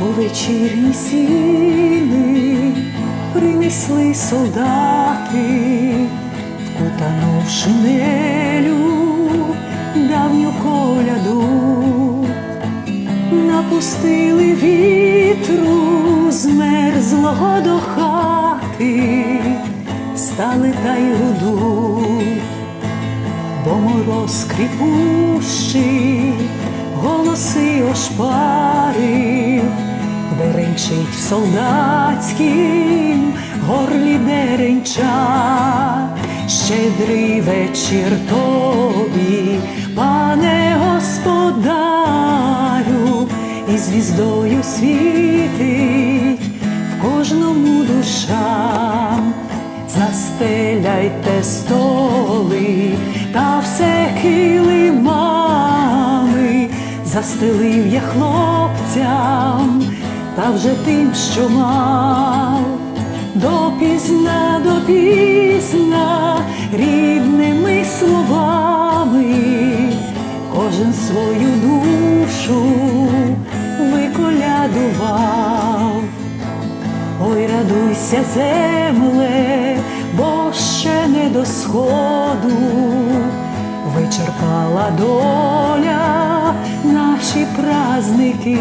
У вечірні сіни принесли солдати, вкутану в шинелю давню коляду, напустили вітру змерзлого до хати, стали та й гудуть бо мороз скріпущий, голоси ошпарив, деренчить в солдатськім горлі деренча, щедрий вечір тобі, пане господарю, і звіздою світить в кожному душам застеляйте столи та все килимами, застелив я хлопцям, та вже тим, що мав, допізна, допізна, рідними словами, кожен свою душу виколядував. Ой, радуйся, земле, бо ще не до сходу вичерпала доля наші праздники,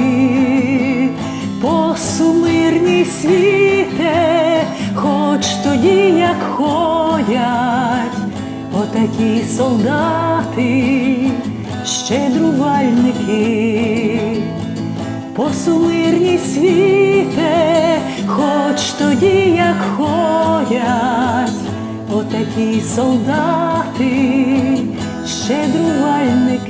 посумирні світе, хоч тоді, як ходять, отакі солдати, щедрувальники посумирні світе, хоч тоді, як ходять, отакі солдати, щедрувальники.